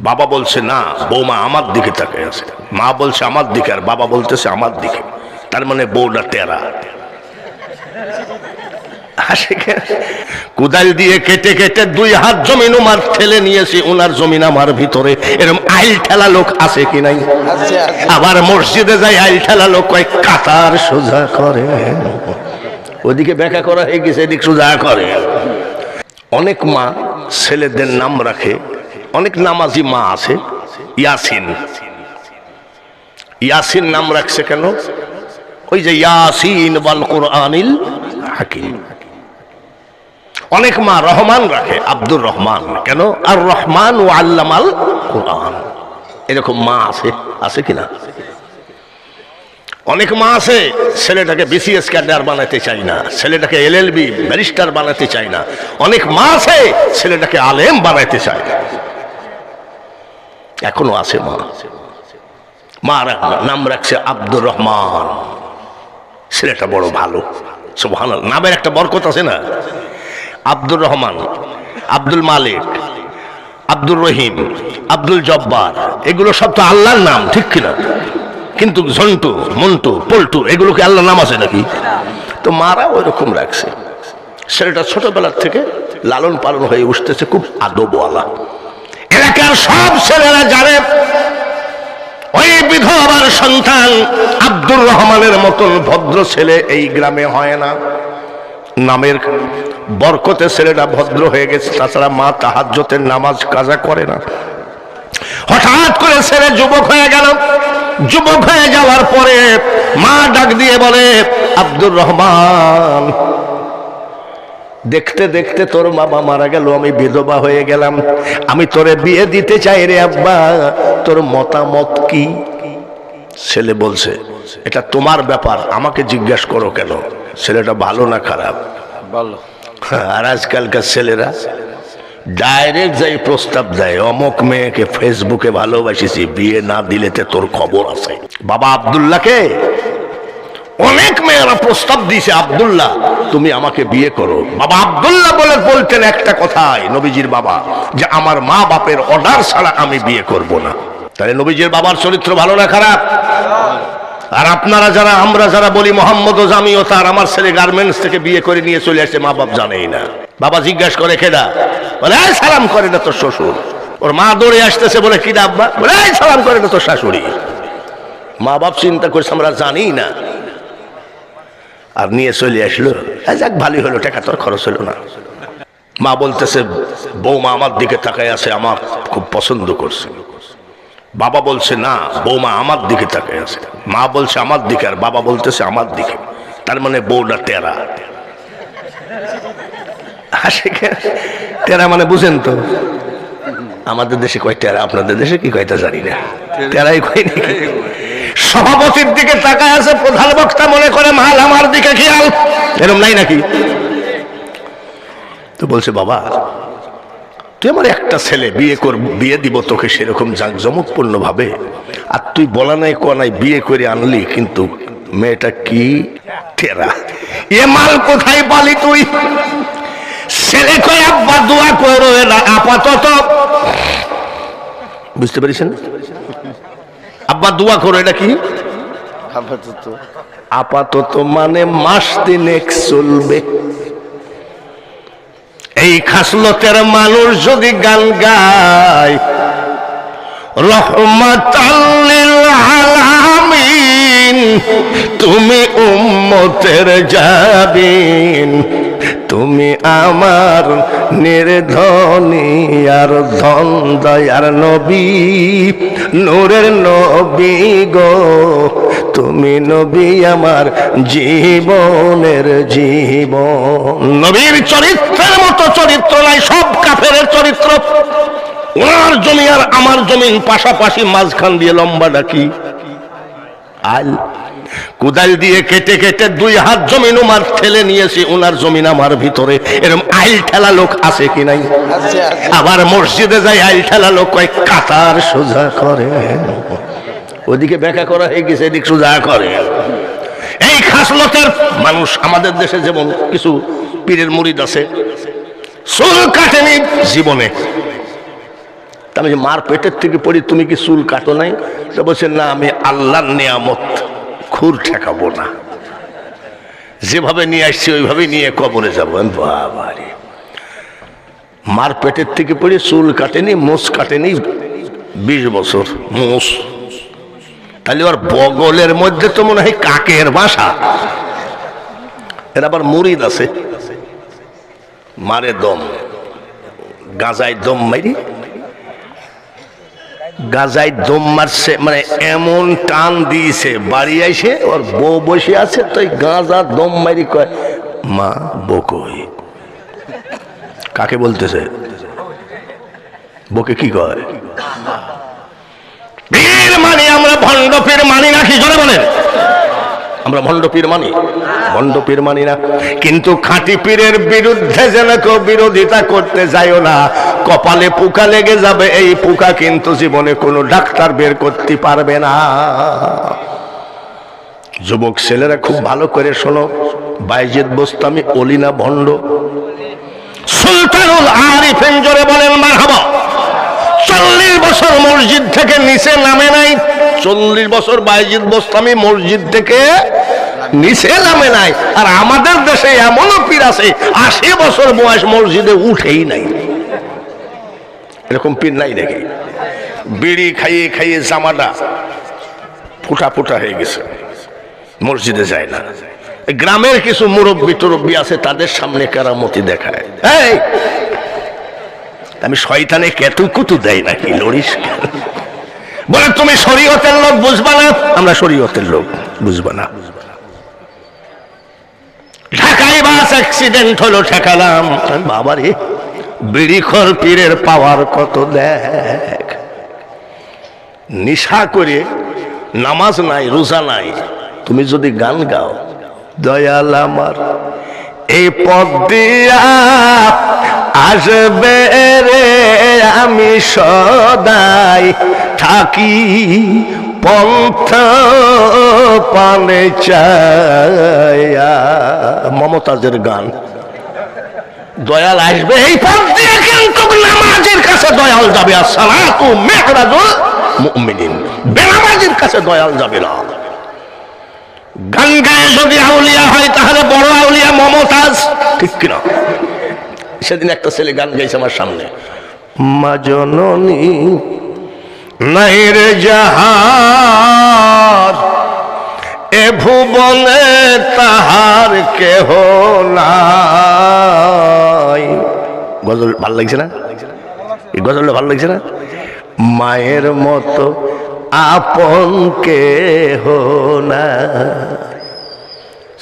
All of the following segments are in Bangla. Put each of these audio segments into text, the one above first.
বাবা বলছে না বৌমা আমার দিকে তাকে আছে। মা বলছে আমার দিকে। আর বাবা বলতেছে আমার দিকে। তার মানে বউটা কেন? কোদাল দিয়ে কেটে কেটে দুই হাত জমিন উমার ঠেলে নিয়েছি ওনার জমিন আমার ভিতরে। এরকম আইল ঠেলা লোক আছে কি নাই? আবার মসজিদে যাই আইল ঠেলা লোক কয় কাতার সোজা করে। ওদিকে ব্যাখ্যা করা হয়ে গেছে এদিক সোজা করে। অনেক মা ছেলেদের নাম রাখে অনেক নামাজি মা আছে, ইয়াসিন। ইয়াসিন নাম রাখছে কেন? ওই যে ইয়াসিন বাল কোরআনিল হাকিম। অনেক মা রহমান রাখে, আব্দুর রহমান। কেন? আর রহমান ও আল্লামাল কোরআন। এরকম মা আছে আছে কিনা? অনেক মা আছে, ছেলেটাকে বিসিএস ক্যাডার বানাতে চাই না, ছেলেটাকে এলএলবি ব্যারিস্টার বানাতে চাই না। অনেক মা আছে, ছেলেটাকে আলেম বানাইতে চায় এখনও আছে মা। মা নাম রাখছে আব্দুর রহমান। ছেলেটা বড় ভালো। সুবহান নামের একটা বরকত আছে না? আব্দুর রহমান, আব্দুল মালিক, আব্দুর রহিম, আব্দুল জব্বার, এগুলো সব তো আল্লাহর নাম, ঠিক কিনা? কিন্তু ঝন্টু, মন্টু, পল্টু, এগুলো কি আল্লাহর নাম আছে নাকি? তো মারা ওই রকম রাখছে। ছেলেটা ছোটবেলার থেকে লালন পালন হয়ে উঠতেছে, খুব আদবওয়ালা। এলাকার সব ছেলেরা জানে, ওই বিধবার সন্তান আব্দুর রহমানের মতন ভদ্র ছেলে এই গ্রামে হয় না। নামের বরকতে ছেলেটা ভদ্র হয়ে গেছে, তাছাড়া মা তাহাজ্জতের নামাজ কাজা করে না। হঠাৎ করে ছেলে যুবক হয়ে গেল। যুবক হয়ে যাওয়ার পরে মা ডাক দিয়ে বলে, আব্দুর রহমান দেখতে দেখতে তোর বাবা মারা গেল আমি বিধবা হয়ে গেলাম। আমি তোরে বিয়ে দিতে চাই রে আব্বা তোর মতামত কি? ছেলে বলছে এটা তোমার ব্যাপার আমাকে জিজ্ঞেস করো কেন? ছেলেটা ভালো না খারাপ? ভালো। আর আজকালকার ছেলেরা ডাইরেক্ট যাই প্রস্তাব দেয় অমক মেয়েকে ফেসবুকে ভালোবাসিছি বিয়ে না দিলেতে তোর খবর আছে। বাবা আব্দুল্লাহকে অনেক মেয়েরা প্রস্তাব দিয়েছে আব্দুল্লাহ তুমি আমাকে বিয়ে করো। বাবা আবদুল্লাহ বলে বলতেন একটা কথাই নবীজির বাবা যে আমার মা বাপের অর্ডার ছাড়া আমি বিয়ে করব না। তাহলে নবীজির বাবার চরিত্র ভালো না খারাপ? আর আপনারা যারা আমরা যারা বলি মোহাম্মদ জামিও তার আমার ছেলে গার্মেন্টস থেকে বিয়ে করে নিয়ে চলে আসছে মা বাপ জানেই না। বাবা জিজ্ঞাসা করে খেদা। বলে "এই, সালাম করে না তোর শ্বশুর। ওর মা দৌড়ে আসতেছে বলে কিডা আব্বা? বলে "এই, সালাম করে না তোর শাশুড়ি। মা বাপ চিন্তা করছে আমরা জানি না। আর নিয়ে চলে আসলো। যাক, ভালোই হলো, টাকা তোর খরচ হলো না। মা বলতেছে, বৌমা আমার দিকে তাকায় আছে, আমার খুব পছন্দ করছে। বাবা বলছে, না, বৌমা আমার দিকে তাকায় আছে। মা বলছে, আমার দিকে, আর বাবা বলতেছে, আমার দিকে। তার মানে বউটা টেরা টেরা মানে বুঝেন তো? আমাদের দেশে কয় টেরা আপনাদের দেশে কি কয়টা জানি না। টেরাই কয় নাকি? সভাপতির দিকে তাকায় আছে, প্রধান বক্তা মনে করে, মাল আমার দিকে খেয়াল। এরকম নাই নাকি? তো বলছে, বাবা, তুই আমার একটা ছেলে, বিয়ে কর বিয়ে দিব তোকে সেরকম জাঁকজমকপূর্ণ ভাবে আর তুই বলা নাই নাই, বিয়ে করে আনলি, কিন্তু মেয়েটা কি টেরা। এ মাল কোথায় পালি তুই? ছেলে কয়, আব্বা, দোয়া করো আপাতত। বুঝতে পেরেছেন? আব্বা দোয়া করো এটা কি? আপাতত। আপাতত মানে মাস দিনেক চলবে। এই খাসলতের মানুষ যদি গান গায় রহমতাল্লিল আলামিন তুমি উম্মতের যাবিন তুমি আমার নির্ধনী আর ধন দয়ার নবী, নূরের নবী গো। তুমি নবী আমার জীবনের জীবন। নবীর চরিত্রের মতো চরিত্র নাই, সব কাফের চরিত্র। ওনার জমি আর আমার জমিন পাশাপাশি মাঝখান দিয়ে লম্বা ডাকি। আল কোদাল দিয়ে কেটে কেটে দুই হাত জমিন উমার ঠেলে নিয়েছি ওনার জমিন আমার ভিতরে। এরকম আইল ঠেলা লোক আছে কি নাই? আবার মসজিদে যাই আইল ঠেলা লোক কয় কাতার সোজা করে। ওদিকে ব্যাখ্যা করা হয়ে গেছে এদিক সোজা করে। এই খাসলতের মানুষ আমাদের দেশে যেমন কিছু পীরের মুরিদ আছে চুল কাটেনি জীবনে। আমি মার পেটের থেকে পড়ি তুমি কি চুল কাটো নাই? বলছে না আমি আল্লাহর নিয়ামত। খুর ঠেকাবো না। যেভাবে নিয়ে আসছি, ওইভাবে নিয়ে কবরে যাব। আমি বাবা রে। মার পেটের থেকে পড়ে চুল কাটেনি, মোষ কাটেনি, বিশ বছর, মোষ। তাহলে ওর বগলের মধ্যে তো মনে হয় কাকের বাসা। এর আবার মুরিদ আছে। মারে দম, গাঁজায় দম মারি গাজায় দম মারছে মানে এমন টান দিয়েছে, বাড়ি আইসে ওর বউ বসে আছে তো গাঁজা দম মারি কয়, মা বকই কাকে বলতেছে? বকে কি কয়? মানে আমরা ভণ্ড ফের মানি না, কি জোরে বলেন? আমরা ভণ্ড পীর মানি? ভণ্ড পীর মানি না। কিন্তু খাঁটি পীরের বিরুদ্ধে যেন কেউ বিরোধিতা করতে যাইও না, কপালে পোকা লেগে যাবে, এই পোকা কিন্তু জীবনে কোনো ডাক্তার বের করতে পারবে না। যুবক ছেলেরা খুব ভালো করে শোনো, বাইজেদ বস্তামি, অলিনা ভণ্ড। সুলতানুল আরিফেন জোরে বলেন, মারহাবা, চল্লিশ বছর মসজিদ থেকে নিচে নামে নাই চল্লিশ বছর বাইজিদ বস্তামি মসজিদ থেকে নিচে নামে নাই। আর আমাদের দেশে এমনও পীর আছে, আশি বছর বয়স মসজিদে উঠেই নাই। এরকম পীর নাই নাকি বিড়ি খাইয়ে খাইয়ে জামাটা ফুটা ফুটা হয়ে গেছে। মসজিদে যায় না। গ্রামের কিছু মুরব্বী টুরব্বী আছে, তাদের সামনে কেরামতি দেখায়। এই! আমি শয়তানে কেতু কুতু দেয় নাকি? লড়িস? বলে, তুমি শরীয়তের লোক, বুঝবা না? আমরা শরীয়তের লোক, বুঝবা না। ঢাকায় বাস অ্যাক্সিডেন্ট হলো, ঠেকালাম। বাবা রে বিড়িখর পীরের পাওয়ার কত দেখ। নিশা করে নামাজ নাই, রোজা নাই। তুমি যদি গান গাও, দয়াল আমার, এই পদ দিয়া আসবে রে আমি সদাই। থাকি, পন্থ পানে চায়া। মমতাজের গান। দয়াল আসবে এই পথ দিয়ে কিন্তু নামাজের কাছে দয়াল যাবে। আর সালাতু মেহরাজুল মুমিনিন। বেনামাজের কাছে দয়াল যাবে না। গান গায়ে যদি আউলিয়া হয়, তাহলে বড় আউলিয়া মমতাজ। ঠিক কিনা? সেদিন একটা ছেলে গান গাইছে আমার সামনে। মা জননী নাই রে জাহার, এ ভুবনে তাহার কেহ নাই। গজল ভালো লাগছে না? এই গজলটা ভালো লাগছে না? মায়ের মতো আপন কেহ না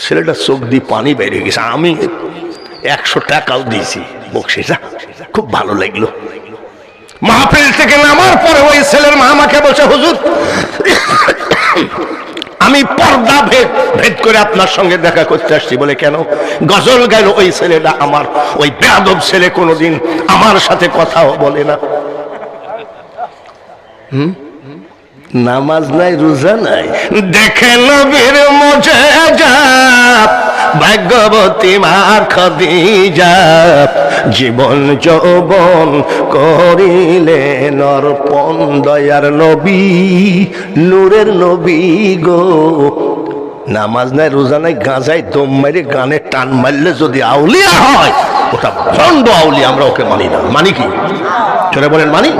ছেলেটা চোখ দিয়ে পানি বেরিয়ে গেছে। আমি একশো টাকাও দিয়েছি। বকশিসা খুব ভালো লাগল। মাহফিল থেকে নামার পরে ওই ছেলের মা আমাকে বলছে, হুজুর, আমি পর্দা ভেদ ভেদ করে আপনার সঙ্গে দেখা করতে আসছি। বলে, কেন? গজল গেল ওই ছেলেটা আমার, ওই বেয়াদব ছেলে কোনোদিন আমার সাথে কথাও বলে না। হুম? নামাজ নাই, রোজা নাই। দেখে নবীর মজে ভাগ্যবতী মা খদিজা, জীবন যৌবন করিলে নরপন দয়ার নবী, নূরের নবী গো। নামাজ নাই, রোজা নাই, গাঁজায় দম মারে গানে টান মারলে যদি আউলিয়া হয়, ওটা ভণ্ড আউলিয়া, আমরা ওকে মানি না। মানি কি? চলে বলেন, মানি?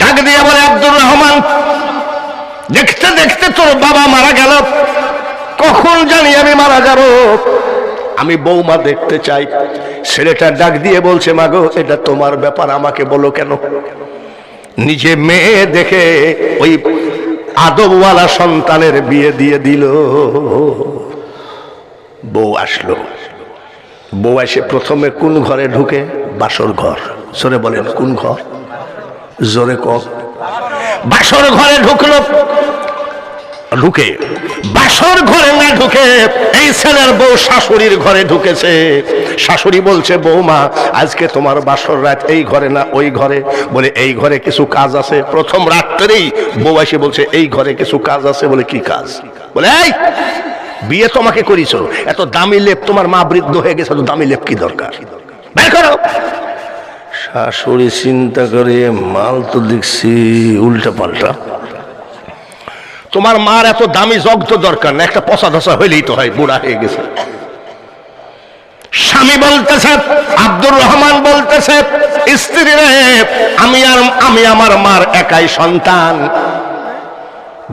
ডাক দিয়ে বলে, আব্দুর রহমান, দেখতে দেখতে তোর বাবা মারা গেল। কখন জানি আমি মারা যাব? আমি বৌমা দেখতে চাই। ছেলেটা ডাক দিয়ে বলছে মাগো এটা তোমার ব্যাপার, আমাকে বলো কেন? নিজে মেয়ে দেখে ওই আদবওয়ালা সন্তানের বিয়ে দিয়ে দিল। বউ আসলো। বউ এসে প্রথমে কোন ঘরে ঢুকে? বাসর ঘর। জোরে বলেন, কোন ঘর? জোরে কম। বাসর ঘরে ঢুকলো। ঢুকে, বাসর ঘরে না ঢুকে, এই ছেলের বউ শাশুড়ির ঘরে ঢুকেছে। শাশুড়ি বলছে, বৌমা, আজকে তোমার বাসর রাত এই ঘরে না ওই ঘরে? বলে, এই ঘরে কিছু কাজ আছে। প্রথম রাত্রেই বউ এসে বলছে, এই ঘরে কিছু কাজ আছে। বলে, কি কাজ? বলে, এই, বিয়ে তোমাকে করিছো। এত দামি লেপ, তোমার মা বৃদ্ধ হয়ে গেছে দামি লেপ কি দরকার? বের করো। শাশুড়ি চিন্তা করে, মাল তো দেখছি উল্টা পাল্টা তোমার মার এত দামি জগ তো দরকার না, একটা পচা ধসা হইলেই তো হয়, বুড়া হয়ে গেছে। স্বামী বলতেছে, আব্দুর রহমান বলতেছে, স্ত্রী রে, আমি আর, আমি আমার মার একাই সন্তান।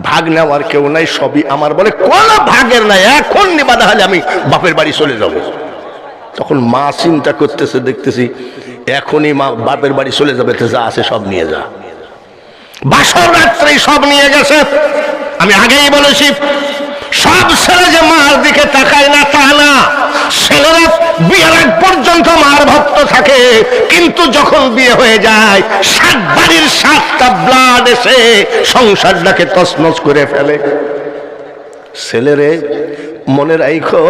ভাগ নেওয়ার কেউ নাই, সবই আমার বলে, কোন ভাগের নাই, এখন নিবাদা হলে আমি বাপের বাড়ি চলে যাব। তখন মা চিন্তা করতেছে, দেখতেছি, এখনই মা বাপের বাড়ি চলে যাবে যা আছে সব নিয়ে যা। বাসর রাত্রে সব নিয়ে গেছে। আমি আগেই বলেছি, সব ছেলে যে মার দিকে তাকায় না, তা না। ছেলেরা বিয়ের আগ পর্যন্ত মার ভক্ত থাকে, কিন্তু যখন বিয়ে হয়ে যায়, সাত বাড়ির সাতটা ব্লাড এসে সংসারটাকে তছনছ করে ফেলে। ছেলেরে, মনে রাইখো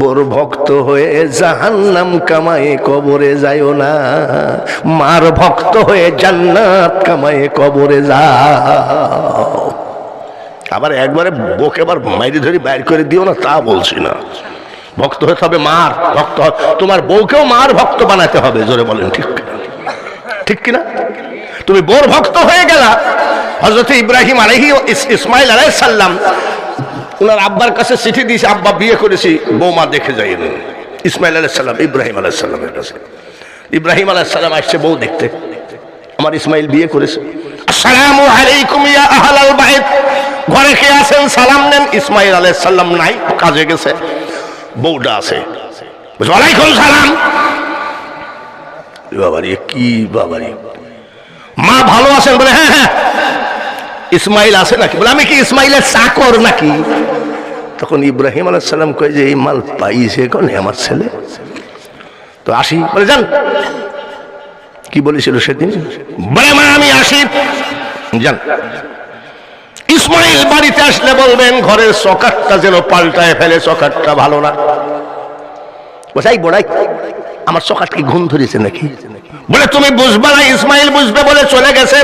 বড় ভক্ত হয়ে জাহান্নাম কামায়ে কবরে যাইও না। মার ভক্ত হয়ে জান্নাত কামায়ে কবরে যাও। আবার একবারে বকে আবার মাইরি ধরে বাইর করে দিও না, তা বলছি না। ভক্ত হতে হবে মার, ভক্ত তোমার বউকেও মার ভক্ত বানাতে হবে, জোরে বলেন, ঠিক? ঠিক কিনা? তুমি বোর ভক্ত হয়ে গেলা হজরত ইব্রাহিম আলহি ইসমাইল আলাই সাল্লাম ওনার আব্বার কাছে চিঠি দিয়েছে, আব্বা বিয়ে করেছি, বৌমা দেখে যাই ইসমাইল আলাহ সাল্লাম ইব্রাহিম আলাহ সাল্লামের কাছে। ইব্রাহিম আলাহ সাল্লাম আসছে বউ দেখতে। আমার ইসমাইল বিয়ে করেছে। আসসালামু আলাইকুম ইয়া আহলাল বাইত। ঘরে কে আছেন? সালাম নেন। ইসমাইল আলাইহিস সালাম নাই, কাজে গেছে। বউটা আছে। ওয়ালাইকুম সালাম। বাবারি, কি বাবারি। মা ভালো আছেন বলে হ্যাঁ হ্যাঁ। ইসমাইল আছে নাকি? বলে, আমি কি ইসমাইলের চাকর নাকি? তখন ইব্রাহিম আলাইহিস সালাম কয় যে, এই মাল পাইছে কোনে আমার ছেলে? তো আসি, বলে, যান। কি বলেছিল সেদিন? বলে, মা, আমি আসি। যান। ইসমাইল বাড়িতে আসলে বলবেন, ঘরের সকাটটা যেন পাল্টায় ফেলে সকাটটা ভালো না। বসাই বড়াই আমার সকাট কি ঘুম ধরেছে নাকি? বলে, তুমি বুঝবে না, ইসমাইল বুঝবে বলে চলে গেছে।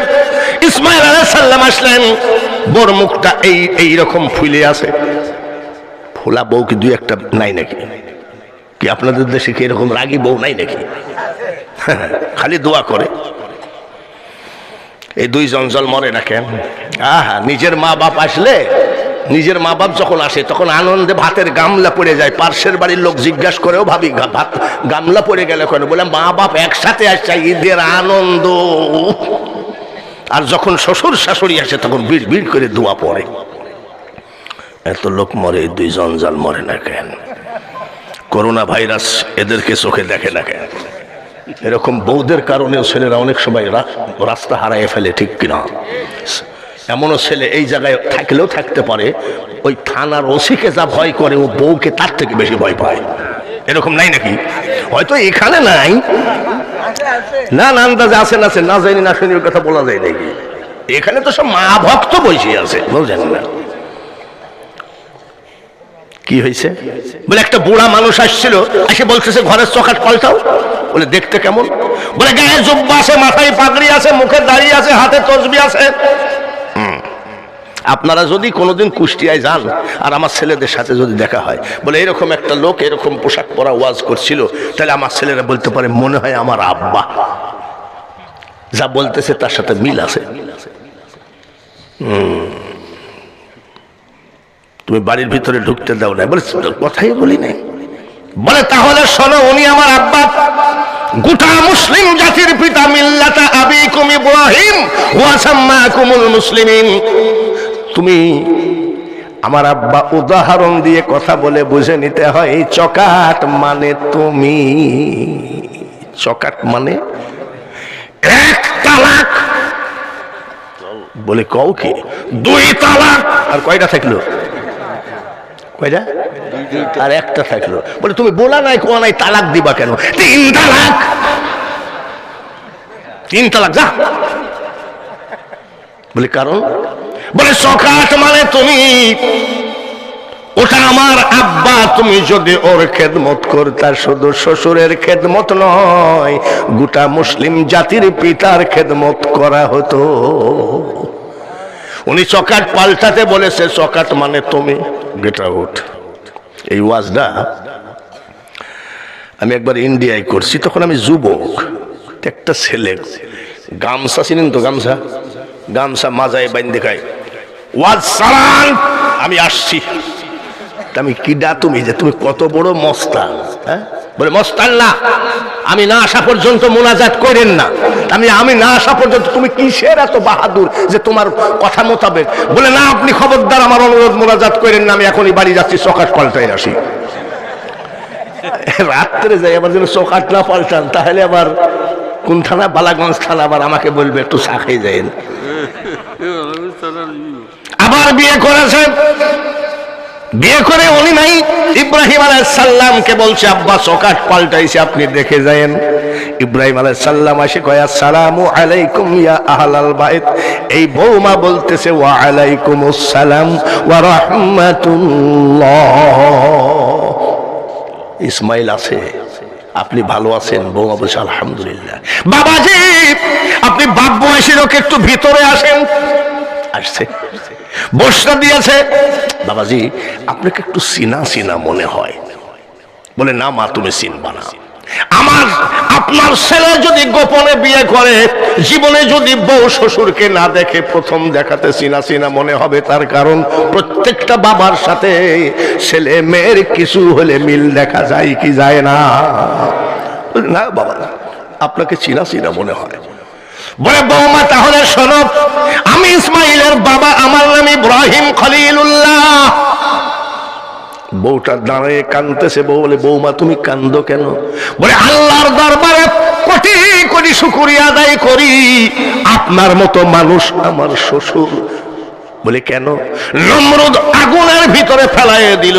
ইসমাইল আলাইহিস সাল্লাম আসলেন বড় মুখটা এই এই রকম ফুলে আছে। ফোলা বউ কি দুই একটা নাই নাকি? কি আপনাদের দেশে কি এরকম রাগী বউ নাই নাকি? খালি দোয়া করে। এই দুই জঞ্জল মরে না কেন? আহা, নিজের মা বাপ আসলে, নিজের মা বাপ যখন আসে, তখন আনন্দে ভাতের গামলা পড়ে যায়। পার্শ্বের বাড়ির লোক জিজ্ঞাসা করেও ভাবি ভাত, গামলা পড়ে গেলে কেন? বলে মা বাপ একসাথে আসছে, ঈদের আনন্দ। আর যখন শ্বশুর শাশুড়ি আসে, তখন বিড় বিড় করে দোয়া পড়ে। এত লোক মরে দুই জঞ্জাল মরে না কেন? করোনা ভাইরাস এদেরকে চোখে দেখে না কেন? এরকম বৌদের কারণেও ছেলেরা অনেক সময় রাস্তা হারায় ফেলে, ঠিক কিনা? এমনও ছেলে এই জায়গায় থাকলেও থাকতে পারে, ওই থানার ওসিকে যা ভয় করে, ও বউকে তার থেকে বেশি ভয় পায়। এরকম নাই নাকি? হয়তো এখানে নাই। না না, আন্দাজে আছে, না আছে, না জানি, না শুনি কথা বলা যায় নাকি? এখানে তো সব মা ভক্ত বসে আছে, বুঝলেন না? কি হয়েছে? বলে একটা বুড়া মানুষ আসছিল, এসে বলতেছে, ঘরের চকাট পাল্টাও। বলে, দেখতে কেমন? বলে, গায়ে জব্বা আছে, মাথায় পাগড়ি আছে, মুখে দাঁড়িয়ে আছে, হাতে তসবি আছে। হুম। আপনারা যদি কোনোদিন কুষ্টিয়ায় যান, আর আমার ছেলেদের সাথে যদি দেখা হয়, বলে, এরকম একটা লোক, এরকম পোশাক পরা ওয়াজ করছিল। তাহলে আমার ছেলেরা বলতে পারে, মনে হয় আমার আব্বা। যা বলতেছে, তার সাথে মিল আছে। তুমি বাড়ির ভিতরে ঢুকতে দাও না বলে কথাই বলি নাই। বলে, তাহলে শোনো, উনি আমার আব্বা। গোটা মুসলিম জাতির পিতা মিল্লাতা আবিকুম ইব্রাহিম ওয়া সাম্মাকুমুল মুসলিমিন। তুমি আমার আব্বা উদাহরণ দিয়ে কথা বলে বুঝে নিতে হয়, চকাট মানে তুমি। চকাট মানে এক তালাক। বলে, কও কি? দুই তালাক। আর কয়টা থাকল? কয়টা? আর একটা থাকল। বলে, তুমি নাই, কোয়া নাই, তালাক দিবা কেন? তিন তালাক। তিন তালাক, যা। বলে, কারণ? বলে সকাট মানে তুমি, ওটা আমার আব্বা, তুমি যদি ওর খেদমত করতা, শুধু শ্বশুরের খেদমত নয়, গোটা মুসলিম জাতির পিতার খেদমত করা হতো। উনি চকাট পাল্টাতে বলেছে চকাট মানে তুমি। গেট আউট এই ওয়াজটা আমি একবার ইন্ডিয়ায় করছি, তখন আমি যুবক একটা ছেলে। গামছা চিনেন তো গামছা? গামছা মাজায় বাইন দেখায় ওয়াজ সালান আমি আসছি। আমি কিডা তুমি যে তুমি কত বড় মস্তান হ্যাঁ? বলে মস্তান না আমি না আসা পর্যন্ত মোনাজাত করেন না। আমি আমি না আসা পর্যন্ত তুমি কিসের এত বাহাদুর যে তোমার কথা মোতাবেক? বলে না আপনি খবরদার আমার অনুরোধ মোনাজাত করেন না আমি এখনই বাড়ি যাচ্ছি সকাট পাল্টাই আসি। রাত্রে যাই আবার যেন চোখাট না পাল্টান তাহলে আবার কোন থানা বালাগঞ্জ থানা আবার আমাকে বলবে একটু চা খেয়ে যাইন। আবার বিয়ে করেছে বিয়ে করে উনি নাই। ইব্রাহিম আলাইসাল্লামকে বলছে, আব্বা চোখাট পাল্টাইছে, আপনি দেখে যায়েন। ইব্রাহিম আলাইসাল্লাম আসে কয়া সালামু আলাইকুম ইয়া আহলাল বাইত। এই বৌমা বলতেছে, ওয়া আলাইকুম আসসালাম ওয়া রাহমাতুল্লাহ। ইসমাইল আছে, আপনি ভালো আছেন, বৌমা বলছে, আলহামদুলিল্লাহ। বাবাজি, আপনি বাপ বয়সী লোক একটু ভিতরে আসেন। আসছে। বসটা দিয়েছে। বাবাজি, আপনাকে একটু সিনা সিনা মনে হয়। বলে, না মা, তুমি চিনবা না। আমার, আপনার ছেলে যদি গোপনে বিয়ে করে, জীবনে যদি বউ শ্বশুরকে না দেখে প্রথম দেখাতে চিনা চিনা মনে হবে, তার কারণ প্রত্যেকটা বাবার সাথে ছেলে মেয়ের কিছু হলে মিল দেখা যায় কি যায় না। না বাবা, আপনাকে চিনা চিনা মনে হয়। বলে, বৌমা, তাহলে সরব আমি ইসমাইলের বাবা, আমার নাম ইব্রাহিম খলিলুল্লাহ। বউটা দাঁড়িয়ে কানতেছে, বউ বলে, বৌমা, তুমি কান্দো কেন? বলে, আল্লাহর দরবারে কোটি কোটি শুকুরিয়া আদায় করি। আপনার মতো মানুষ আমার শ্বশুর। বলে, কেন? নমরুদ আগুনের ভিতরে ফেলাইয়ে দিল।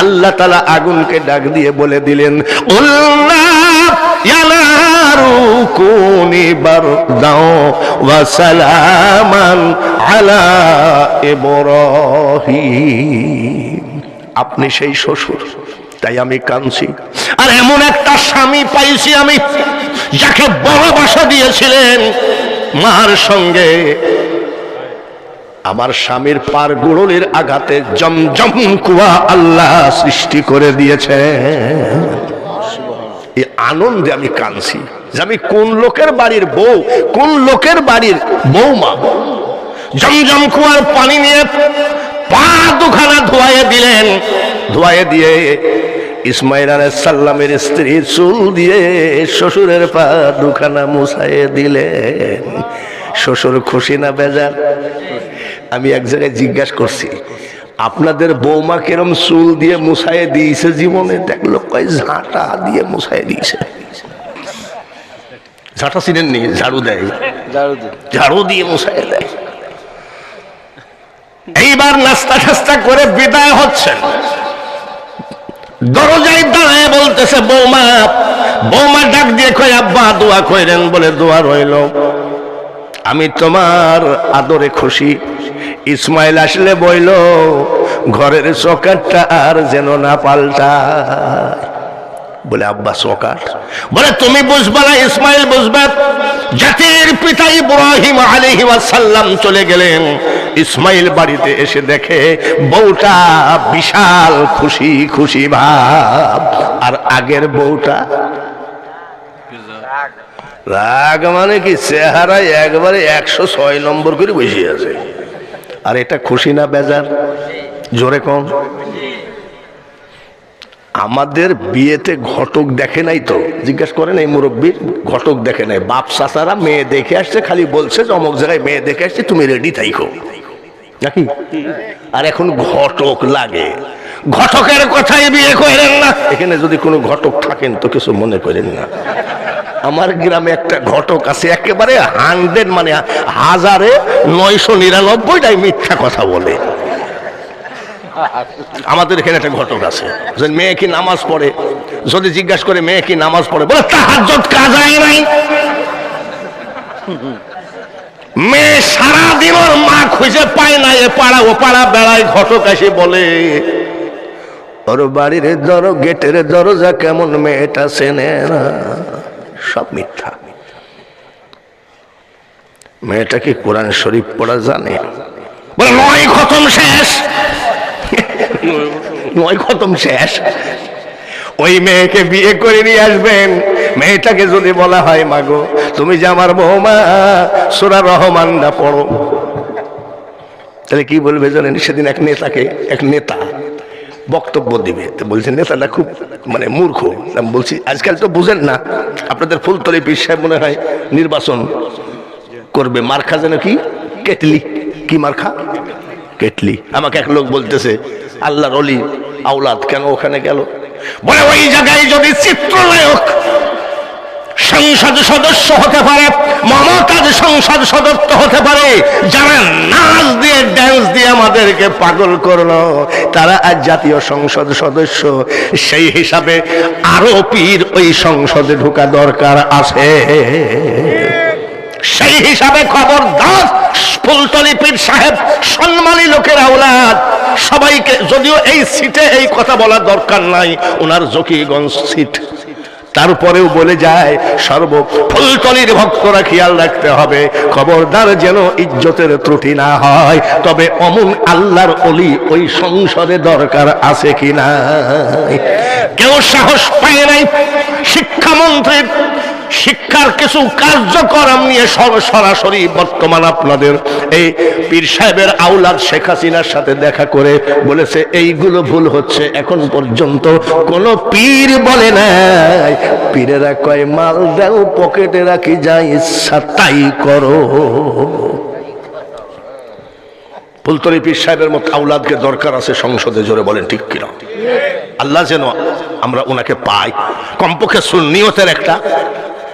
আল্লাহ তালা আগুনকে ডাক দিয়ে বলে দিলেন আপনি সেই শ্বশুর, তাই আমি কাঁদছি। আর এমন একটা স্বামী পাইছি আমি, যাকে বড় বাসা দিয়েছিলেন মার সঙ্গে। আমার স্বামীর পার গুড়লির আঘাতে জমজম কুয়া আল্লাহ সৃষ্টি করে দিয়েছে। এই আনন্দে আমি কাঁদছি যে আমি কোন লোকের বাড়ির বউ, কোন লোকের বাড়ির বৌমা জমজম কুয়ার পানি নিয়ে পা দুখানা ধোয়াইয়ে দিলেন। ধোয়াইয়ে দিয়ে ইসমাইল আলাইহিস সাল্লামের স্ত্রী চুল দিয়ে শ্বশুরের পা দুখানা মুছাইয়ে দিলেন। শ্বশুর খুশি না বেজার? আমি এক জায়গায় জিজ্ঞাসা করছি আপনাদের বৌমা কেরম চুল দিয়ে মুছাইয়ে দিয়েছে জীবনে? দেখল কয় ঝাঁটা দিয়ে মুছাইয়ে দিয়েছে। ঝাঁটা চিনেননি? ঝাড়ু দেয়। ঝাড়ু দিয়ে। মুছাইয়ে দেয় এইবার নাস্তা টাস্তা করে বিদায় হচ্ছেন দরজায় দাঁড়ায় বলতেছে বৌমা বৌমা ডাক দিয়ে কয় আব্বা দোয়া কইরেন বলে দোয়া রইল। আমি তোমার আদরে খুশি। ইসমাইল আসলে বইল, ঘরের চকারটা আর যেন না পাল্টা বলে, আব্বা সকার বলে, তুমি বুঝবা না, ইসমাইল বুঝবে। জাতির পিতা ইব্রাহিম আলাইহি সাল্লাম চলে গেলেন। ইসমাইল বাড়িতে এসে দেখে, বউটা বিশাল খুশি খুশি ভাব। আর আগের বউটা রাগ মানে কি? চেহারায় একবারে একশো ছয় নম্বর করে বসে আছে। আর এটা খুশি না বেজার? জোরে কম। আমাদের বিয়েতে ঘটক দেখে নাই তো? জিজ্ঞাসা করেন এই মুরব্বীর ঘটক দেখে নাই। বাপ চাচারা মেয়ে দেখে আসছে, খালি বলছে যে অমুক জায়গায় মেয়ে দেখে আসছে, তুমি রেডি থাইকো। নাকি? আর এখন ঘটক লাগে। ঘটকের কথাই বিয়ে করেন না। এখানে যদি কোনো ঘটক থাকেন তো কিছু মনে করেন না। আমার গ্রামে একটা ঘটক আছে, একেবারে হান্ড্রেড মানে হাজারে নয়শো নিরানব্বইটাই মিথ্যা কথা বলে। আমাদের এখানে একটা ঘটক আছে যে মেয়ে কি নামাজ পড়ে, যদি জিজ্ঞাসা করে মেয়ে কি নামাজ পড়ে, বলে তাহাজ্জত কাজাই নাই। মেয়ে সারাদিন ওর মা খুঁজে পায় না, এ পাড়া ও পাড়া বেড়ায় ঘটক এসে বলে, ওর বাড়ির দর, গেটের দরজা কেমন মেয়েটা চেনে না? সব মিথ্যা। মেয়েটা কোরআন শরীফ পড়া জানে। নয় খতম শেষ। নয় খতম শেষ। ওই মেয়েকে বিয়ে করে নিয়ে আসবেন। মেয়েটাকে যদি বলা হয়, মাগো, তুমি যে আমার বৌমা, সুরা রহমানটা পড়ো। তাহলে কি বলবে জানেন? সেদিন এক নেতাকে, এক নেতা বক্তব্য দিবে। বলছেন নেতাটা খুব মানে মূর্খ। বলছি, আজকাল তো বুঝেন না, আপনাদের ফুলতলি পীর সাহেব মনে হয় নির্বাচন করবে। মার্খা যেন কি? কেটলি। কি মার্খা? কেটলি। আমাকে এক লোক বলতেছে, আল্লাহর অলি, আওলাদ, কেন ওখানে গেল? বলে, ওই জায়গায় যদি চিত্রনায়ক সংসদ সদস্য হতে পারে, মমতাজ সংসদ সদস্য হতে পারে, যারা নাচ দিয়ে ড্যান্স দিয়ে আমাদেরকে পাগল করল, তারা আজ জাতীয় সংসদ সদস্য। সেই হিসাবে আরও পীর ওই সংসদে ঢোকা দরকার আছে। সেই হিসাবে খবরদার ফুলতলি পীর সাহেব, সম্মানী লোকের আওলাদ, সবাইকে যদিও এই সিটে এই কথা বলার দরকার নাই, ওনার জকিগঞ্জ সিট। তারপরেও বলে যায়, সর্ব ফুলতলির ভক্তরা খেয়াল রাখতে হবে, খবরদার যেন ইজ্জতের ত্রুটি না হয়, তবে অমন আল্লাহর অলি ওই সংসদে দরকার আছে কিনা কেউ সাহস পায় নাই শিক্ষামন্ত্রীর শিক্ষার কিছু কার্যক্রম নিয়ে সর- সরাসরি বর্তমান আপনাদের এই পীর সাহেবের আউলাদ শেখ হাসিনার সাথে দেখা করে বলেছে, এইগুলো ভুল হচ্ছে, এখন পর্যন্ত কোন পীর বলে নাই। পীরেরা কয়, মাল দাও, পকেটে রাখি, যা ইচ্ছা তাই করো। ফুলতলি পীর সাহেবের মতো আউলাদকে দরকার আছে সংসদে, জোরে বলেন, ঠিক কিনা? আল্লাহ যেন আমরা ওনাকে পাই। কমপক্ষে সুন্নিয়তের একটা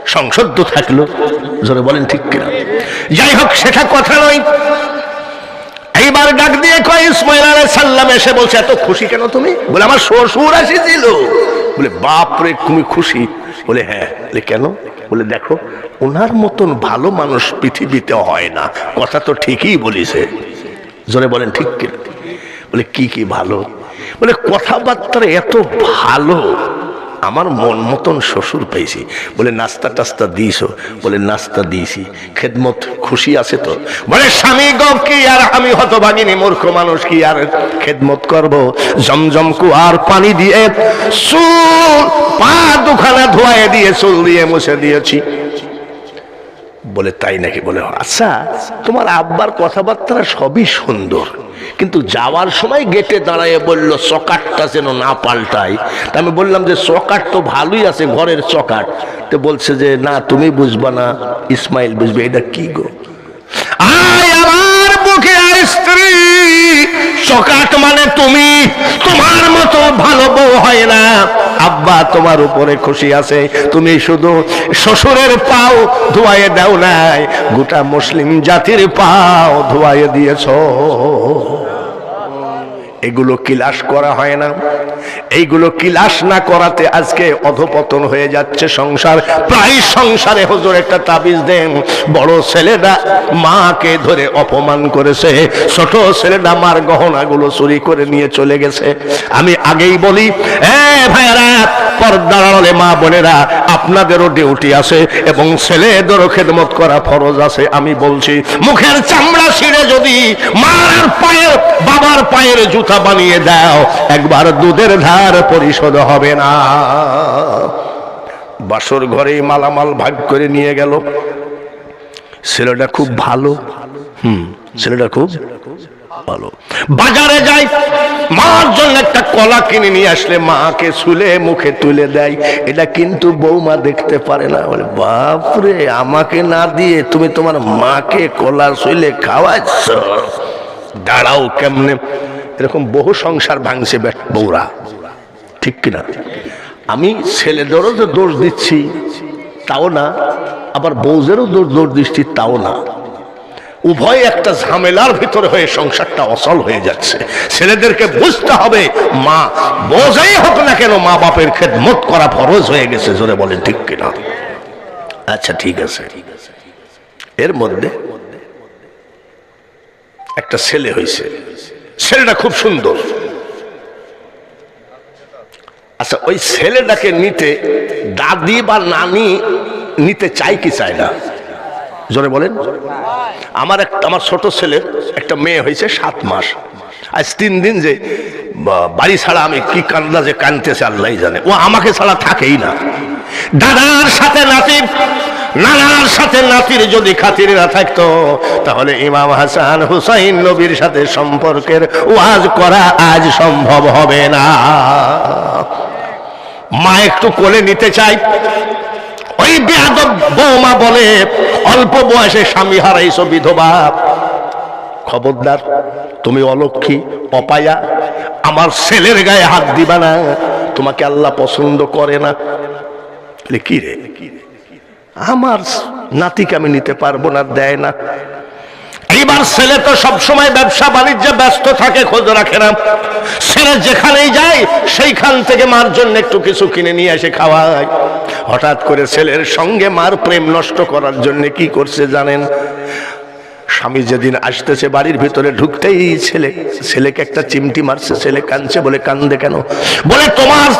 সংসদ থাকল। জোরে বলেন ঠিক কিনা? যাই হোক, সেটা কথা নয়। এইবার ডাক দিয়ে কয়, ইসমাইল আলাই সাল্লাম এসে বলছে, এত খুশি কেন তুমি? বলে, আমার শ্বশুর আসিছিল। বলে, বাপ রে, তুমি খুশি? বলে হ্যাঁ। বলে, কেন? বলে, দেখো, ওনার মতন ভালো মানুষ পৃথিবীতে হয় না। কথা তো ঠিকই বলিছে। জোরে বলেন ঠিক কিনা? বলে, কি কি ভালো? বলে, কথাবার্তা এত ভালো। আমার মন মতন শ্বশুর পাইছি। বলে, নাস্তা টাস্তা দিস বলে, নাস্তা দিয়েছি খেদমত খুশি আছে তো? বলে, স্বামী গো, কি আর আমি হতভাগিনী মূর্খ মানুষ, কি আর খেদমত করব? জমজম কুয়ার পানি দিয়ে চুল, পা দুখানা ধোয়ায় দিয়ে চুল দিয়ে মুছে দিয়েছি। বলে তাই নাকি বলে আচ্ছা তোমার আব্বার কথাবার্তা সবই সুন্দর, কিন্তু যাওয়ার সময় গেটে দাঁড়ায় বলল চকাটটা যেন না পাল্টায়। তা আমি বললাম যে চকাট তো ভালোই আছে, ঘরের চকাট তো বলছে যে, না, তুমি বুঝবা না, ইসমাইল বুঝবে। এটা কি গো? আমার বুকে আর স্ত্রী। সকাট মানে তুমি। তোমার মতো ভালো বউ হয় না। আব্বা তোমার উপরে খুশি আছে। তুমি শুধু শ্বশুরের পাও ধোয়াইয়ে দাও নাই। গোটা মুসলিম জাতির পাও ধোয়াইয়ে দিয়েছ। এগুলো কিলাস করা হয় না। এইগুলো কিলাস না করাতে আজকে অধপতন হয়ে যাচ্ছে সংসার। প্রায় সংসারে হুজুর একটা তাবিজ দেন। বড় ছেলেটা মাকে ধরে অপমান করেছে। ছোট ছেলেটা মার গহনাগুলো চুরি করে নিয়ে চলে গেছে। আমি আগেই বলি, এ ভাইয়ারা, পর্দার আড়ালে মা বোনেরা, আপনাদেরও ডিউটি আছে এবং ছেলেদেরও খেদমত করা ফরজ আছে। আমি বলছি, মুখের চামড়া ছিঁড়ে যদি মার পায়ের, বাবার পায়ের জুতা বানিয়ে দাও, একবার দুধের ধার পরিশোধ হবে না। বাসর ঘরেই মালামাল ভাগ করে নিয়ে গেল। ছেলেটা খুব ভালো। হুম, ছেলেটা খুব ভালো। বাজারে যাই, মার জন্য একটা কলা কিনে নিয়ে আসলে মাকে শুলে মুখে তুলে দেয়। এটা কিন্তু বৌমা দেখতে পারে না। বলে, বাপরে, আমাকে না দিয়ে তুমি তোমার মাকে কলা শুলে খাওয়াচ্ছ? দাঁড়াও কেমনে? এরকম বহু সংসার ভাঙছে বৌরা ঠিক কিনা? আমি ছেলেদেরও যে দোষ দিচ্ছি, তাও না, আবার বউদেরও দোষ দোষ দিচ্ছি, তাও না। উভয় একটা ঝামেলার ভিতরে হয়ে সংসারটা অচল হয়ে যাচ্ছে। ছেলেদেরকে বুঝতে হবে, মা, বোঝাই হোক না কেন মা বাপের খেদমত করা ফরজ হয়ে গেছে, জোরে বলেন, ঠিক কিনা? আচ্ছা ঠিক আছে। এর মধ্যে একটা ছেলে হয়েছে ছেলেটা খুব সুন্দর। আচ্ছা ওই ছেলেটাকে নিতে দাদি বা নানি নিতে চাই কি চায় না? জোরে বলেন। আমার একটা আমার ছোট ছেলের একটা মেয়ে হয়েছে সাত মাস। আজ তিন দিন যে বাড়ি ছাড়া আমি কি কান্দা যে কানতেছে আল্লাহ জানে। ও আমাকে ছাড়া থাকেই না। দাদার সাথে নাতি নানার সাথে নাতির যদি খাতির না থাকতো তাহলে ইমাম হাসান হুসাইন নবীর সাথে সম্পর্কের ওয়াজ করা আজ সম্ভব হবে না। মা একটু কোলে নিতে চাই। ওই বেয়াদব বৌমা বলে অল্প বয়সে স্বামী হারাইছো বিধবা। খবরদার তুমি অলক্ষী অপায়া আমার ছেলের গায়ে হাত দিবা না তোমাকে আল্লাহ পছন্দ করে না। বলে, কি রে? আমার নাতিকে আমি নিতে পারব না, দেয় না। এইবার ছেলে তো সবসময় ব্যবসা বাণিজ্যে ব্যস্ত থাকে, খোঁজ রাখে না। ছেলে যেখানেই যায়, সেইখান থেকে মার জন্য একটু কিছু কিনে নিয়ে এসে খাওয়ায়। হঠাৎ করে ছেলের সঙ্গে মার প্রেম নষ্ট করার জন্য কি করছে জানেন? স্বামী যেদিন আসতেছে বাড়ির ভিতরে ঢুকতেই ছেলে, ছেলেকে একটা চিমটি মারছে, ছেলে কাঁদছে বলে কান্দে কেন? বলে, তোমার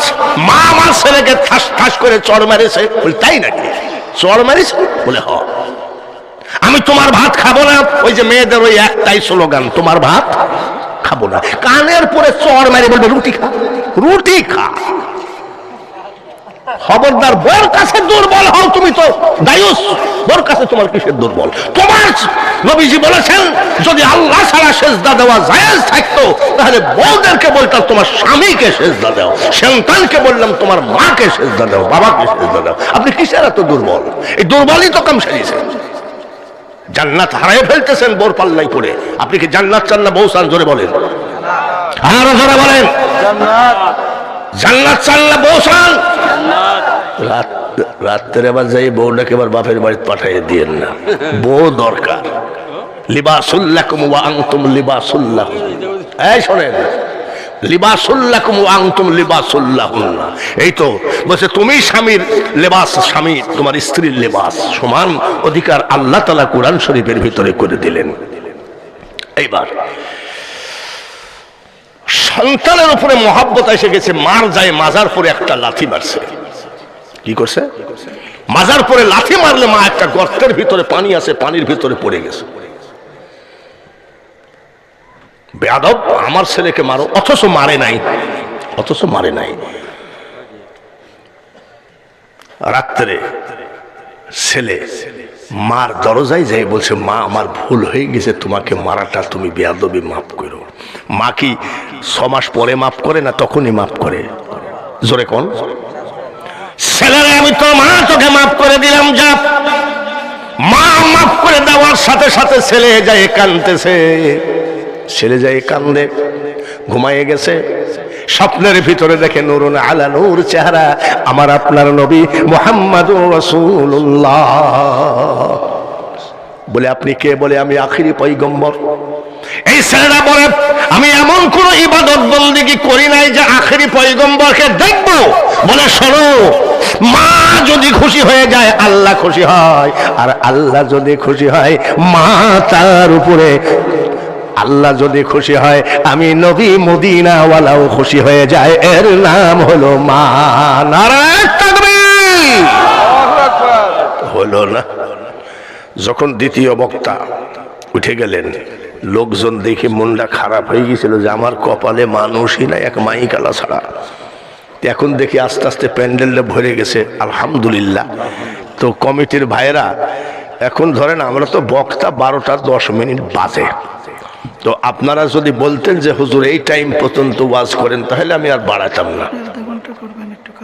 মা আমার ছেলেকে ঠাস ঠাস করে চড় মেরেছে। তাই নাকি? চড় বলে, হ। আমি তোমার ভাত খাব না। ওই যে মেয়েদের ওই একটাই স্লোগান, তোমার ভাত খাব না। কানের পরে চড় মারি বলবে, রুটি খা। রুটি খা। খবরদার বোর কাছে দুর্বল হও তুমি তো। দায়ুস। কাছে তোমার কিসের দুর্বল? তোমার নবীজি বলেছেন যদি আল্লাহ ছাড়া সেজদা দেওয়া জায়েজ থাকতো তাহলে বউদেরকে বলতাম তোমার স্বামীকে সেজদা দাও সন্তানকে বললাম তোমার মাকে সেজদা দাও বাবাকে সেজদা দাও। আপনি কিসের এত দুর্বল? এই দুর্বলই তো কম সারিয়েছেন জান্নাত হারাই ফেলতেছেন বোর পাল্লাই পড়ে। আপনি কি জান্নাত চান না বউ চান জোরে বলেন? আরও জোরে বলেন। জান্নাত। চান না বউ চান রাত রাত্রে আবার যাই বউটাকে এবার বাপের বাড়িতে পাঠাইয়ে দিয়েন না। বউ দরকার। লিবাসুল্লাকুম ওয়া আনতুম লিবাসুল্লাহ এই শোনেন লিবাসুল্লাকুম ওয়া লিবাসুল্লাহুন্না এই তো বলছে, তুমি স্বামীর লেবাস, স্বামী, তোমার স্ত্রীর লেবাস সমান অধিকার আল্লাহ তাআলা কোরআন শরীফের ভিতরে করে দিলেন। এইবার, সন্তানের উপরে মহাব্বত এসে গেছে, মার যায়, মাজার পরে একটা লাথি মারছে। কি করছে? মাজার পরে লাথি মারলে মা একটা গর্তের ভিতরে পানি আছে পানির ভিতরে পড়ে গেছে। বেয়াদব, আমার ছেলেকে মারো, অথচ মারে নাই। অথচ মারে নাই। রাত্রে ছেলে মার দরজায় যাই বলছে, মা, আমার ভুল হয়ে গেছে, তোমাকে মারাটা তুমি বেয়াদবি মাফ করো। মা কি ছ মাস পরে মাফ করে না তখনই মাফ করে? জোরে কোন। ছেলেরা, আমি তো মা তোকে মাফ করে দিলাম, যা। মা মাফ করে দেওয়ার সাথে সাথে ছেলে যায় কানতেছে ছেলে যায় কান্দে ঘুমাইয়ে গেছে। স্বপ্নের ভিতরে দেখে নুরুন আলা নূর চেহারা, আমার আপনার নবী মোহাম্মদ রসুল্লাহ বলে, আপনি কে? বলে, আমি আখিরি পৈগম্বর এই ছেলেরা বলে, আমি এমন কোন ইবাদত বন্দিগি করি নাই যে আখেরি পৈগম্বরকে দেখব। বলে, শোনো মা যদি খুশি হয়ে যায়, আল্লাহ খুশি হয়। আর আল্লাহ যদি খুশি হয়, মা তার উপরে। আল্লাহ যদি খুশি হয়, আমি নবী মদিনাওয়ালাও খুশি হয়ে যায়। এর নাম হলো মা। নারায়ণ। হলো না। যখন দ্বিতীয় বক্তা উঠে গেলেন, লোকজন দেখে মনটা খারাপ হয়ে গেছিল যে আমার কপালে মানুষই না, এক মাইকালা ছাড়া। এখন দেখি আস্তে আস্তে প্যান্ডেলটা ভরে গেছে, আলহামদুলিল্লাহ। তো কমিটির ভাইরা এখন ধরেন আমরা তো বক্তা বারোটা দশ মিনিট বাজে। তো আপনারা যদি বলতেন যে, হুজুর, এই টাইম পর্যন্ত ওয়াজ করেন, তাহলে আমি আর বাড়াতাম না।